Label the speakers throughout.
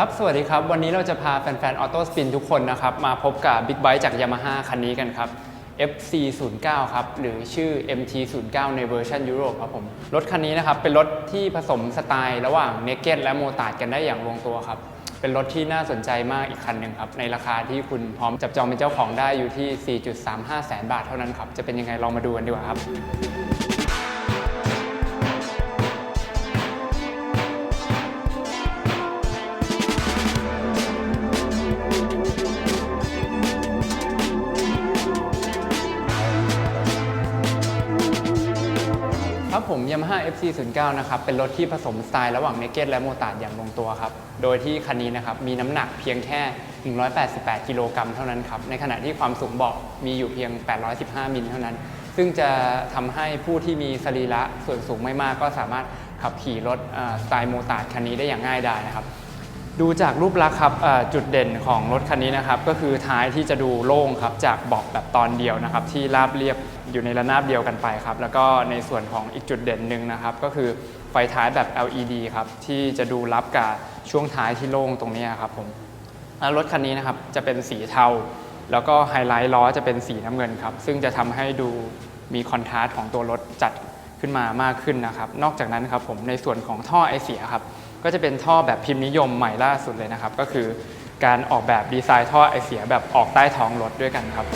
Speaker 1: ครับ สวัสดีครับ วันนี้เราจะพาแฟนๆ ออโต้สปินทุกคนนะครับ มาพบกับบิ๊กไบ e จาก Yamaha คันนี้กันครับ FC09 ครับ หรือชื่อ MT09 ในเวอร์ชันยุโรปครับผม รถคันนี้นะครับ เป็นรถที่ผสมสไตล์ระหว่างเน k เ d และโมตาร์ดกันได้อย่างลงตัวครับ เป็นรถที่น่าสนใจมากอีกคันหนึ่งครับ ในราคาที่คุณพร้อมจับจองเป็นเจ้าของได้อยู่ที่ 4.35 แสนบาทเท่านั้นครับ จะเป็นยังไงลองมาดูกันดีกว่าครับ M5 FC09 นะครับ เป็นรถที่ผสมสไตล์ระหว่างเนเกตและโมตาร์ดอย่างลงตัวครับ โดยที่คันนี้นะครับมีน้ำหนักเพียงแค่ 188 กิโลกรัมเท่านั้นครับ ในขณะที่ความสูงเบาะมีอยู่เพียง 815 มิลเท่านั้น ซึ่งจะทำให้ผู้ที่มีสรีระส่วนสูงไม่มากก็สามารถขับขี่รถสไตล์โมตาร์ดคันนี้ได้อย่างง่ายดายนะครับ ดูจากรูปลักษณ์ครับจุดเด่นของรถคันนี้นะครับ ก็คือท้ายที่จะดูโล่งครับจากเบาะแบบตอนเดียวนะครับ ที่ราบเรียบอยู่ในระนาบเดียวกันไปครับ แล้วก็ในส่วนของอีกจุดเด่นหนึ่งนะครับ ก็คือไฟท้ายแบบ LED ครับที่จะดูรับกับช่วงท้ายที่โล่งตรงนี้ครับผมแล้วรถคันนี้นะครับจะเป็นสีเทา แล้วก็ไฮไลท์ล้อจะเป็นสีน้ำเงินครับ ซึ่งจะทำให้ดูมีคอนทราสต์ของตัวรถจัดขึ้นมามากขึ้นนะครับ นอกจากนั้นครับผมในส่วนของท่อไอเสียครับ ก็จะเป็นท่อแบบพิมพ์นิยมใหม่ล่าสุดเลยนะครับ ก็คือการออกแบบดีไซน์ท่อไอเสียแบบออกใต้ท้องรถด้วยกันครับ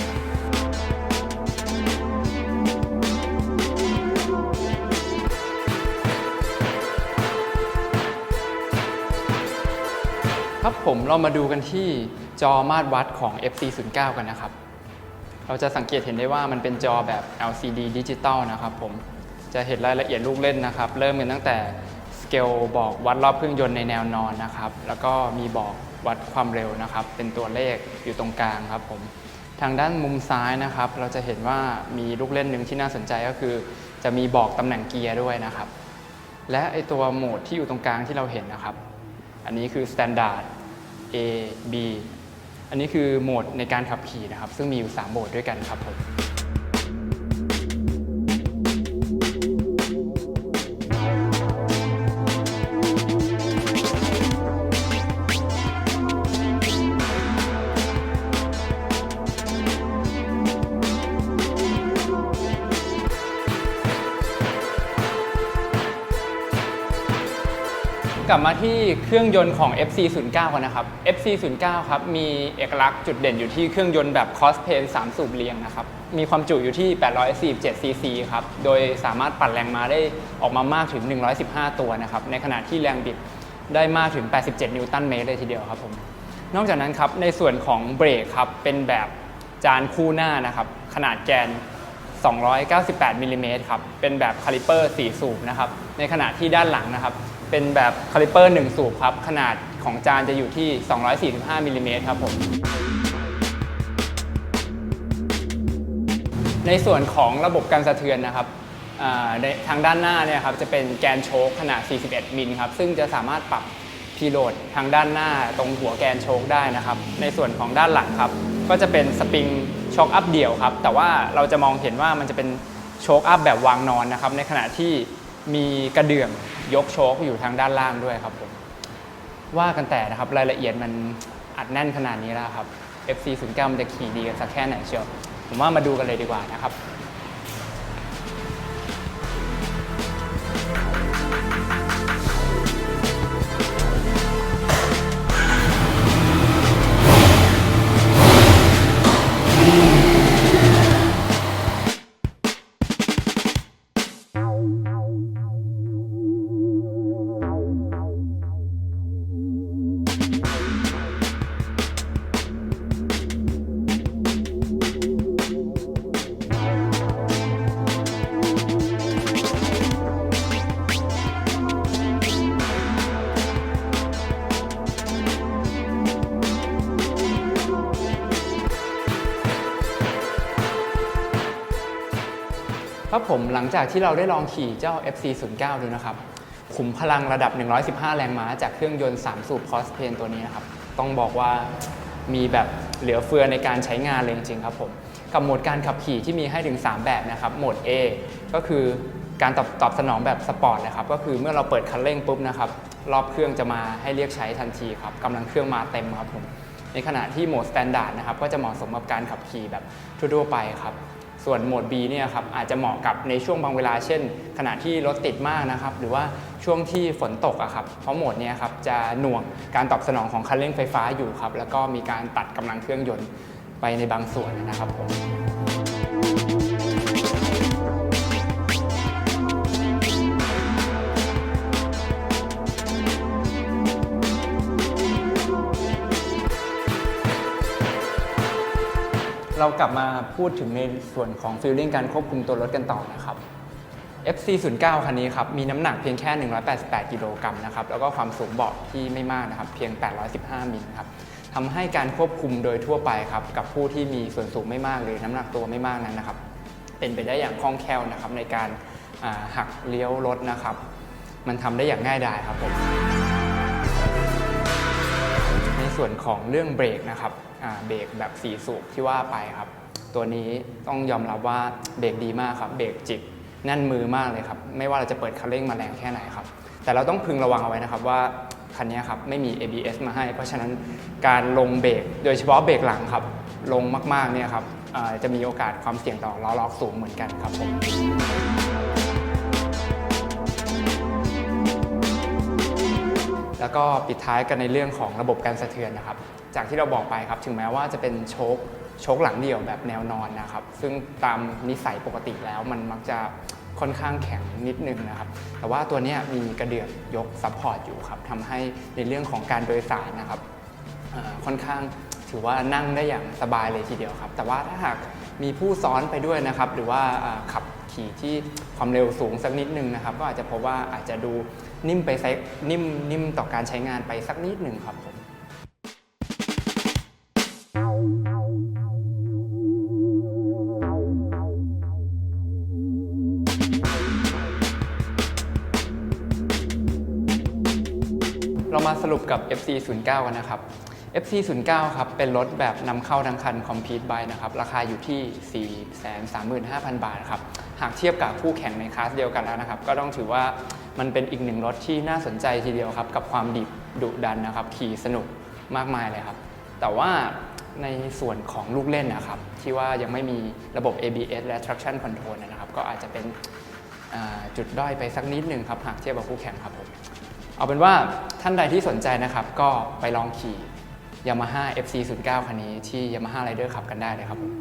Speaker 1: ครับผมเรามาดูกันที่จอมาตรวัดของ FC09 กันนะครับ เราจะสังเกตเห็นได้ว่ามันเป็นจอแบบ LCD ดิจิตอลนะครับผมจะเห็นรายละเอียดลูกเล่นนะครับ เริ่มกันตั้งแต่ เกลบอกวัดรอบเครื่องยนต์ในแนวนอนนะครับ แล้วก็มีบอกวัดความเร็วนะครับ เป็นตัวเลขอยู่ตรงกลางครับผมทางด้านมุมซ้ายนะครับ เราจะเห็นว่ามีลูกเล่นหนึ่งที่น่าสนใจก็คือ จะมีบอกตำแหน่งเกียร์ด้วยนะครับ และไอตัวโหมดที่อยู่ตรงกลางที่เราเห็นนะครับ อันนี้คือ Standard A B อันนี้คือโหมดในการขับขี่นะครับ ซึ่งมีอยู่ 3 โหมดด้วยกันครับผม กลับมาที่เครื่องยนต์ของ FC09 กันนะครับ FC09 ครับมีเอกลักษณ์จุดเด่นอยู่ที่เครื่องยนต์แบบ cross plane 3 สูบเรียงนะครับ มีความจุอยู่ที่ 847 cc ครับ โดยสามารถปั่นแรงม้าได้ออกมามากถึง 115 ตัวนะครับ ในขณะที่แรงบิดได้มากถึง 87 นิวตันเมตรเลยทีเดียวครับผม นอกจากนั้นครับในส่วนของเบรกครับเป็นแบบจานคู่หน้านะครับขนาดแกน298มิลลิเมตรครับ เป็นแบบคาลิเปอร์ 4 สูบนะครับ ในขณะที่ด้านหลังนะครับ เป็นแบบคาลิเปอร์ 1 สูบครับ ขนาดของจานจะอยู่ที่ 245มิลลิเมตรครับผม ในส่วนของระบบการสะเทือนนะครับในทางด้านหน้าเนี่ยครับจะเป็นแกนโชคขนาด 41 มิลครับ ซึ่งจะสามารถปรับพีโหลดทางด้านหน้าตรงหัวแกนโชคได้นะครับ ในส่วนของด้านหลังครับ ก็จะเป็นสปริงโชคอัพเดี่ยวครับ แต่ว่าเราจะมองเห็นว่ามันจะเป็นโชคอัพแบบวางนอนนะครับ ในขณะที่มีกระเดื่อง ยกโชคอยู่ทางด้านล่างด้วยครับผมว่ากันแต่นะครับรายละเอียดมันอัดแน่นขนาดนี้แล้วครับ FC09 มันจะขี่ดีกันสักแค่ไหนเชียว ผมว่ามาดูกันเลยดีกว่านะครับ ครับผมหลังจากที่เราได้ลองขี่เจ้า FC09 ดูนะครับขุมพลังระดับ 115 แรงม้าจากเครื่องยนต์ 3 สูบคอสเพนตัวนี้นะครับ ต้องบอกว่ามีแบบเหลือเฟือในการใช้งานเลยจริงๆครับผม กับโหมดการขับขี่ที่มีให้ถึง 3 แบบนะครับ โหมด A ก็คือการตอบตอบสนองแบบสปอร์ตเลยครับ ก็คือเมื่อเราเปิดคันเร่งปุ๊บนะครับ รอบเครื่องจะมาให้เรียกใช้ทันทีครับกำลังเครื่องมาเต็มครับผม ในขณะที่โหมดสแตนดาร์ดนะครับ ก็จะเหมาะสมกับการขับขี่แบบทั่วๆไปครับ ส่วนโหมด B เนี่ยครับอาจจะเหมาะกับในช่วงบางเวลาเช่น ขณะที่รถติดมากนะครับ หรือว่าช่วงที่ฝนตกอะครับ เพราะโหมดนี้ครับจะหน่วงการตอบสนองของคันเร่งไฟฟ้าอยู่ครับ แล้วก็มีการตัดกำลังเครื่องยนต์ไปในบางส่วนนะครับผม เรากลับมาพูดถึงในส่วนของฟิลลิ่งการควบคุมตัวรถกันต่อนะครับ FC09 คันนี้ครับมีน้ำหนักเพียงแค่ 188 กิโลกรัมนะครับแล้วก็ความสูงเบาะที่ไม่มากนะครับเพียง 815 มิลครับทำให้การควบคุมโดยทั่วไปครับกับผู้ที่มีส่วนสูงไม่มากหรือน้ำหนักตัวไม่มากนั้นนะครับ เป็นไปได้อย่างคล่องแคล่วนะครับในการาหักเลี้ยวรถนะครับ มันทำได้อย่างง่ายดายครับผมในส่วนของเรื่องเบรกนะครับ เบรกแบบสีสูบที่ว่าไปครับ ตัวนี้ต้องยอมรับว่าเบรกดีมากครับเบรกจิกแน่นมือมากเลยครับ ไม่ว่าเราจะเปิดคันเร่งมาแรงแค่ไหนครับ แต่เราต้องพึงระวังเอาไว้นะครับว่าคันนี้ครับไม่มี ABS มาให้ เพราะฉะนั้นการลงเบรกโดยเฉพาะเบรกหลังครับ ลงมากๆเนี่ยครับจะมีโอกาสความเสี่ยงต่อล้อล็อกสูงเหมือนกันครับผมแล้วก็ปิดท้ายกันในเรื่องของระบบการสะเทือนนะครับ จากที่เราบอกไปครับ ถึงแม้ว่าจะเป็นโชคโชคหลังเดี่ยวแบบแนวนอนนะครับ ซึ่งตามนิสัยปกติแล้วมันมักจะค่อนข้างแข็งนิดนึงนะครับ แต่ว่าตัวนี้มีกระเดื่องยกซัพพอร์ตอยู่ครับทำให้ในเรื่องของการโดยสารนะครับค่อนข้างถือว่านั่งได้อย่างสบายเลยทีเดียวครับ แต่ว่าถ้าหากมีผู้ซ้อนไปด้วยนะครับ หรือว่าขับขี่ที่ความเร็วสูงสักนิดนึงนะครับ ก็อาจจะพบว่าอาจจะดูนิ่มไปสักนิ่มนิ่มต่อการใช้งานไปสักนิดหนึ่งครับ เรามาสรุปกับ FC09 กันนะครับ FC09 ครับ เป็นรถแบบนำเข้าทั้งคัน Compete by นะครับ ราคาอยู่ที่ 435,000 บาทครับ หากเทียบกับคู่แข่งในคลาสเดียวกันแล้วนะครับ ก็ต้องถือว่ามันเป็นอีกหนึ่งรถที่น่าสนใจทีเดียวครับ กับความดิบดุดันนะครับ ขี่สนุกมากมายเลยครับ แต่ว่าในส่วนของลูกเล่นนะครับ ที่ว่ายังไม่มีระบบ ABS และ traction control นะครับ ก็อาจจะเป็นจุดด้อยไปสักนิดหนึ่งครับ หากเทียบกับคู่แข่งครับผม เอาเป็นว่าท่านใดที่สนใจนะครับ ก็ไปลองขี่ Yamaha FC09 คันนี้ที่ Yamaha Rider ขับกันได้เลยครับผม